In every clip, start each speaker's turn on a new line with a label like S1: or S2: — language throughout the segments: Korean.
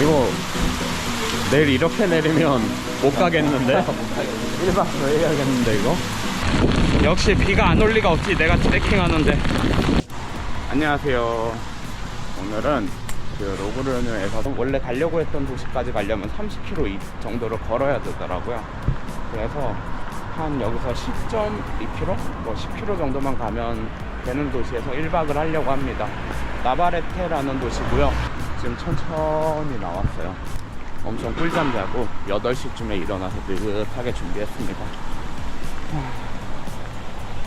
S1: 이거 내일 이렇게 내리면 못 가겠는데? 1박 더 해야겠는데 이거? 역시 비가 안 올 리가 없지 내가 트레킹 하는데 안녕하세요 오늘은 그 로그르뉴에서 원래 가려고 했던 도시까지 가려면 30km 이- 정도를 걸어야 되더라고요 그래서 한 여기서 10.2km? 뭐 10km 정도만 가면 되는 도시에서 1박을 하려고 합니다 나바레테라는 도시고요 지금 천천히 나왔어요 엄청 꿀잠 자고 8시쯤에 일어나서 느긋하게 준비했습니다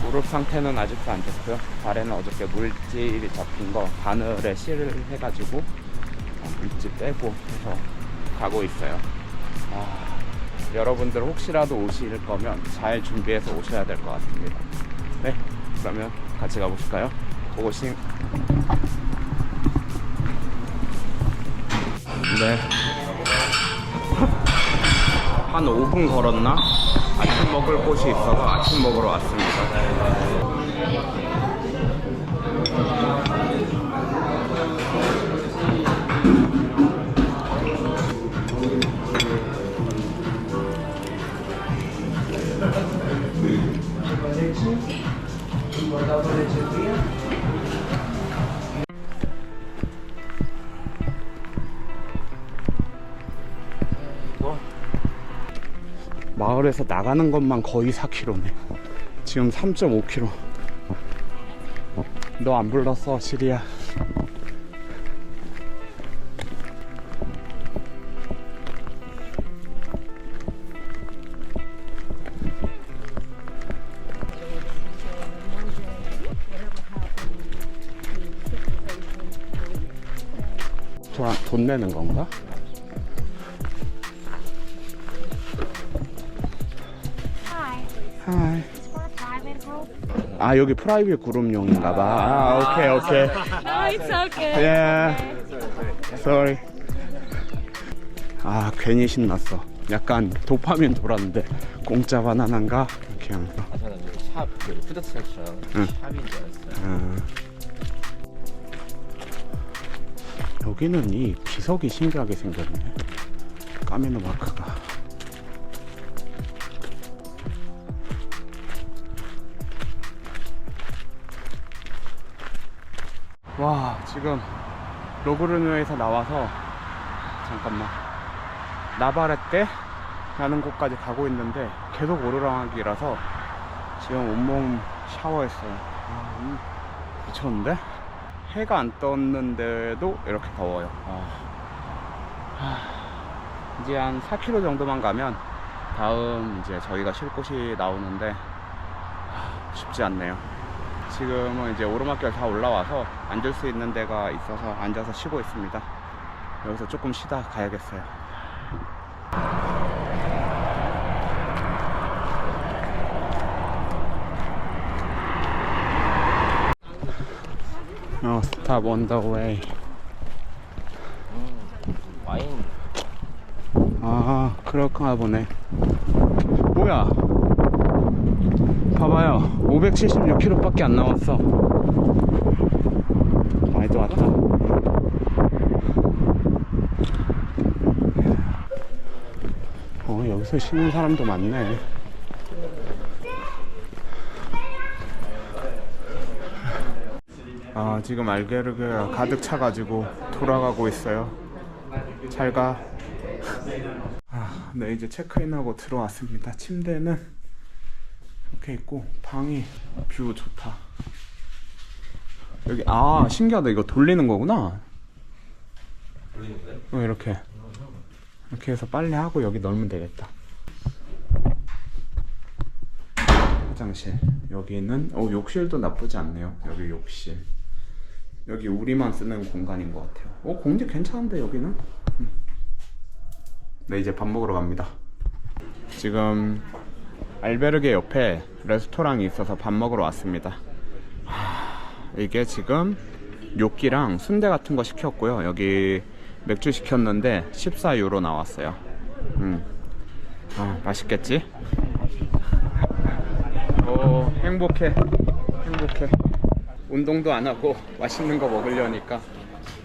S1: 무릎 상태는 아직도 안 좋고요. 발에는 어저께 물질이 잡힌 거 바늘에 실을 해가지고 어, 물질 빼고 해서 가고 있어요. 아, 여러분들 혹시라도 오실 거면 잘 준비해서 오셔야 될 것 같습니다. 네, 그러면 같이 가보실까요? 고고싱. 네. 한 5분 걸었나? 아침 먹을 곳이 있어서 아침 먹으러 왔습니다. 마을에서 나가는 것만 거의 4km네. 지금 3.5km. 너 안 불렀어, 시리야. 돈, 돈 내는 건가? 아 여기 프라이빗 그룹용인가 봐. 아 오케이 오케이.
S2: No, it's okay.
S1: 예. Sorry. 아 괜히 신났어. 약간 도파민 돌았는데 공짜 바나나인가 이렇게 하면서.
S3: 아, 저는 그 샵, 그 푸드 섹션
S1: 응.
S3: 샵인 줄 알았어요.
S1: 아. 여기는 이 기석이 신기하게 생겼네. 까미노 마크가. 와 지금 로그르누에서 나와서 잠깐만. 나바레떼 라는 곳까지 가고 있는데 계속 오르락이라서 지금 온몸 샤워했어요. 아, 음, 미쳤는데? 해가 안 떴는데도 이렇게 더워요. 아. 하, 이제 한 4km 정도만 가면 다음 이제 저희가 쉴 곳이 나오는데 하, 쉽지 않네요 지금은 이제 오르막길 다 올라와서 앉을 수 있는 데가 있어서 앉아서 쉬고 있습니다. 여기서 조금 쉬다 가야겠어요. 어, stop on the way.
S3: 와인
S1: 아, 그렇구나 보네. 뭐야? 봐봐요. 576km밖에 안 남았어. 많이 또 왔다. 어, 여기서 쉬는 사람도 많네. 아, 지금 알게르게가 가득 차가지고 돌아가고 있어요. 잘 가. 아, 네 이제 체크인하고 들어왔습니다. 침대는 이렇게 있고 방이 뷰 좋다. 여기 아 신기하다 이거 돌리는 거구나.
S3: 돌리는 거예요?
S1: 어, 이렇게 이렇게 해서 빨래 하고 여기 넣으면 되겠다. 화장실 여기는 어 욕실도 나쁘지 않네요. 여기 욕실 여기 우리만 쓰는 공간인 것 같아요. 어 공기 괜찮은데 여기는? 음. 네 이제 밥 먹으러 갑니다. 지금 알베르게 옆에 레스토랑이 있어서 밥 먹으러 왔습니다. 하, 이게 지금 뇨끼랑 순대 같은 거 시켰고요. 여기 맥주 시켰는데 14유로 나왔어요. 음. 아, 맛있겠지? 오, 행복해. 행복해. 운동도 안 하고 맛있는 거 먹으려니까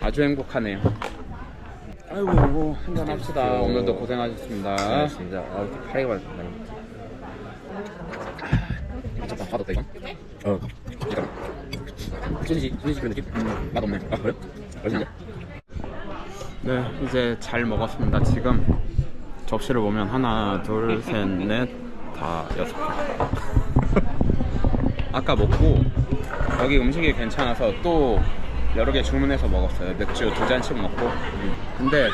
S1: 아주 행복하네요. 아이고 한잔 합시다. 오늘도 고생하셨습니다.
S3: 알겠습니다. 아, 이렇게 파리가 많이 먹지. 잠깐 봐도 돼 이건? 어. 잠깐. 소시지 소시지 그런 느낌? 음, 맛없네. 아 그래? 맛있네.
S1: 네, 이제 잘 먹었습니다. 지금 접시를 보면 하나, 둘, 셋, 넷, 다 여섯 개. 아까 먹고 여기 음식이 괜찮아서 또 여러 개 주문해서 먹었어요. 맥주 두 잔씩 먹고. 근데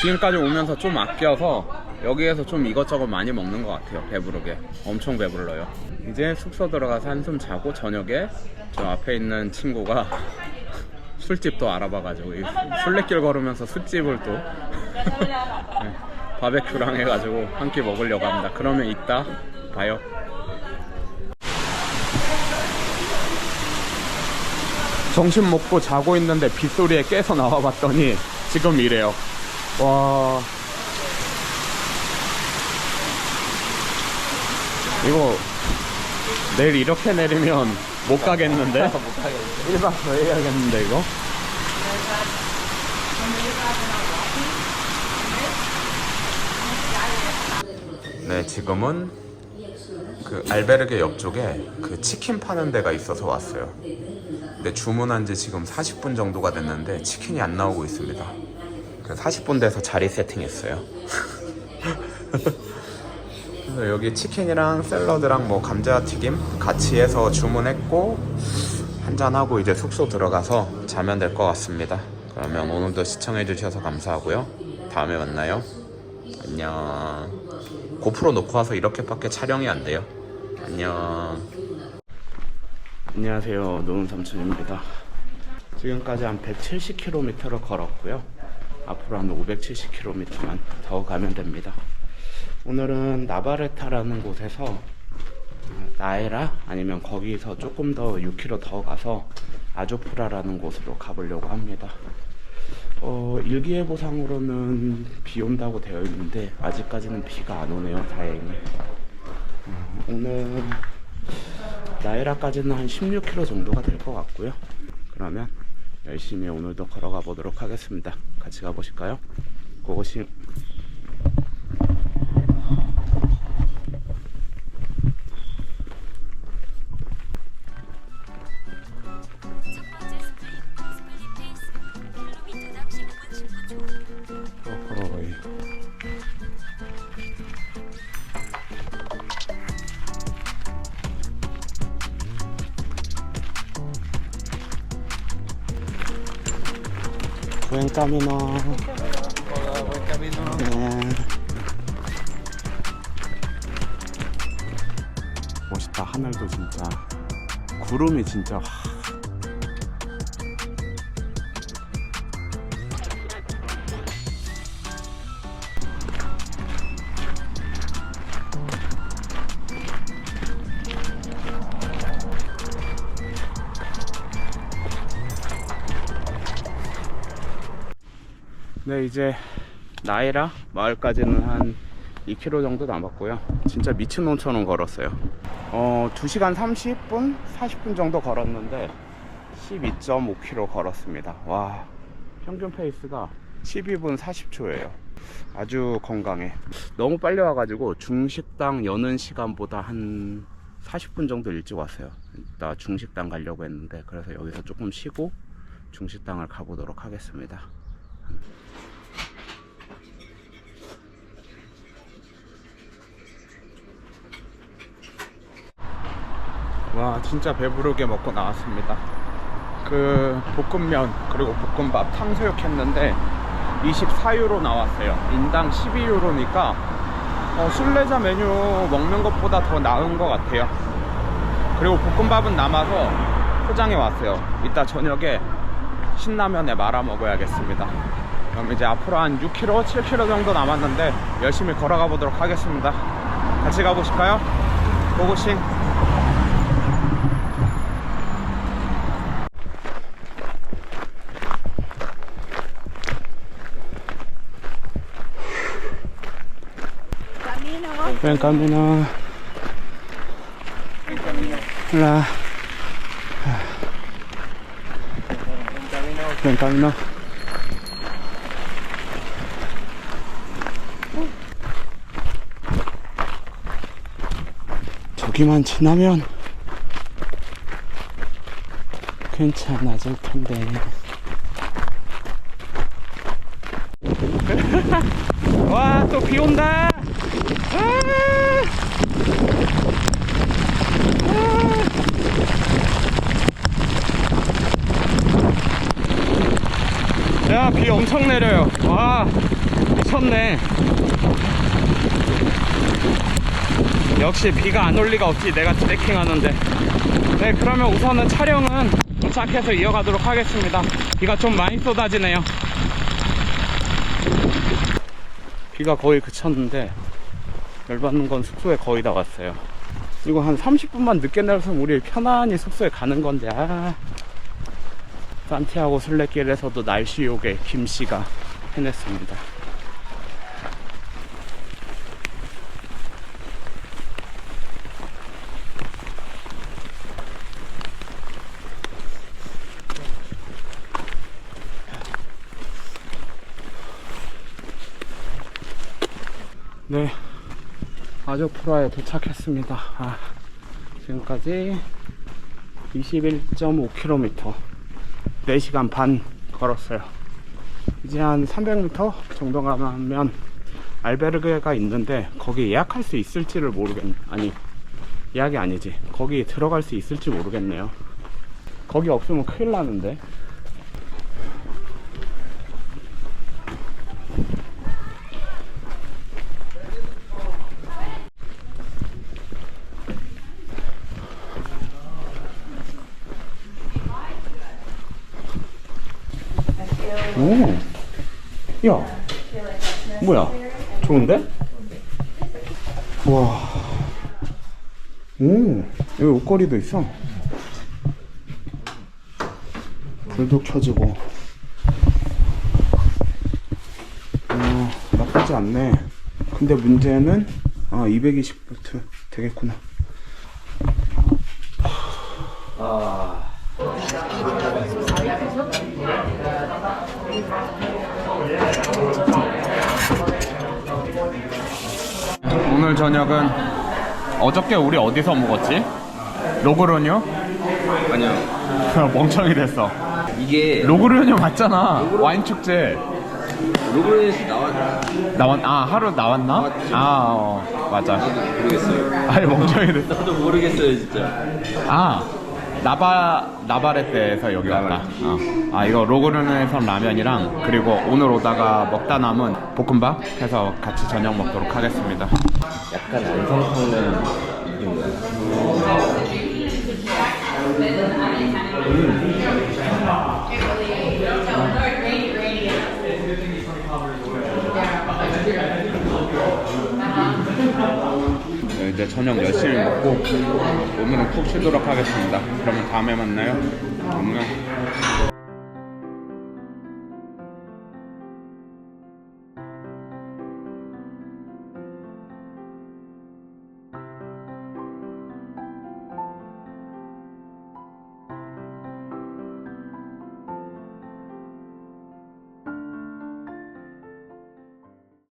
S1: 지금까지 오면서 좀 아껴서 여기에서 좀 이것저것 많이 먹는 것 같아요. 배부르게. 엄청 배불러요. 이제 숙소 들어가서 한숨 자고 저녁에 저 앞에 있는 친구가 술집도 알아봐가지고 이 술래길 걸으면서 술집을 또 네, 바베큐랑 해가지고 한 끼 먹으려고 합니다. 그러면 이따 봐요. 점심 먹고 자고 있는데 빗소리에 깨서 나와봤더니 지금 이래요. 와. 이거 내일 이렇게 내리면 못 가겠는데?
S3: 못하게.
S1: 1박 더 해야겠는데 이거? 네 지금은 그 알베르게 옆쪽에 그 치킨 파는 데가 있어서 왔어요 근데 주문한 지 지금 40분 정도가 됐는데 치킨이 안 나오고 있습니다 그래서 40분 돼서 자리 세팅했어요 여기 치킨이랑 샐러드랑 뭐 감자튀김 같이 해서 주문했고 한잔하고 이제 숙소 들어가서 자면 될 것 같습니다. 그러면 오늘도 시청해주셔서 감사하고요. 다음에 만나요. 안녕. 고프로 놓고 와서 이렇게밖에 촬영이 안 돼요. 안녕. 안녕하세요. 노은 삼촌입니다. 지금까지 한 170km를 걸었고요. 앞으로 한 570km만 더 가면 됩니다. 오늘은 나바레타라는 곳에서 나에라 아니면 거기서 조금 더 6km 더 가서 아조프라라는 곳으로 가보려고 합니다. 어, 일기예보상으로는 비 온다고 되어 있는데 아직까지는 비가 안 오네요. 다행히. 어, 오늘 나에라까지는 한 16km 정도가 될 것 같고요. 그러면 열심히 오늘도 걸어가 보도록 하겠습니다. 같이 가보실까요? 고고싱. Buen camino. 네. 멋있다 하늘도 진짜 구름이 진짜 와. 네 이제 나이라 마을까지는 한 2km 정도 남았고요. 진짜 미친놈처럼 걸었어요. 어 2시간 30분? 40분 정도 걸었는데 12.5km 걸었습니다. 와 평균 페이스가 12분 40초예요. 아주 건강해. 너무 빨리 와가지고 중식당 여는 시간보다 한 40분 정도 일찍 왔어요. 이따 중식당 가려고 했는데 그래서 여기서 조금 쉬고 중식당을 가보도록 하겠습니다 와 진짜 배부르게 먹고 나왔습니다. 그 볶음면 그리고 볶음밥 탕수육 했는데 24유로 나왔어요. 인당 12유로니까 어, 술래자 메뉴 먹는 것보다 더 나은 것 같아요. 그리고 볶음밥은 남아서 포장해 왔어요. 이따 저녁에 신라면에 말아 먹어야겠습니다 그럼 이제 앞으로 한 6km, 7km 정도 남았는데 열심히 걸어가 보도록 하겠습니다 같이 가보실까요? 고고싱 Buen camino. Buen camino. 그냥 가이나. 저기만 지나면 괜찮아질 텐데. 와 또 비 온다. 엄청 내려요. 와, 미쳤네. 역시 비가 안 올 리가 없지. 내가 트레킹 하는데. 네, 그러면 우선은 촬영은 도착해서 이어가도록 하겠습니다. 비가 좀 많이 쏟아지네요. 비가 거의 그쳤는데, 열받는 건 숙소에 거의 다 왔어요. 이거 한 30분만 늦게 내려서면 우리 편안히 숙소에 가는 건데, 아. 산티아고 순례길에서도 날씨 요게 김씨가 해냈습니다. 네, 아조프라에 도착했습니다. 아, 지금까지 21.5km 4시간 반 걸었어요. 이제 한 300m 정도 가면 알베르게가 있는데 거기 예약할 수 있을지를 모르겠네. 아니 예약이 아니지. 거기 들어갈 수 있을지 모르겠네요. 거기 없으면 큰일 나는데. 오, 야, 뭐야? 좋은데? 와, 오, 여기 옷걸이도 있어. 불도 켜지고. 어, 나쁘지 않네. 근데 문제는, 아, 220V 되겠구나. 오늘 저녁은 어저께 우리 어디서 먹었지? 로그로뇨?
S3: 아니요.
S1: 멍청이 됐어.
S3: 이게
S1: 로그로뇨 맞잖아. 와인 축제.
S3: 로그에서 나와
S1: 나왔 아 하루 나왔나?
S3: 나왔지.
S1: 아 어, 맞아.
S3: 모르겠어요.
S1: 아니 멍청이 됐어.
S3: 나도 모르겠어요 진짜.
S1: 아 나바 나바레 때에서 여기 왔다. 어. 아 이거 로그르에서 라면이랑 그리고 오늘 오다가 먹다 남은 볶음밥 해서 같이 저녁 먹도록 하겠습니다.
S3: 약간 안성탕면 느낌이야.
S1: 네, 이제 저녁 열심히 먹고 오늘은 푹 쉬도록 하겠습니다. 그러면 다음에 만나요. 안녕.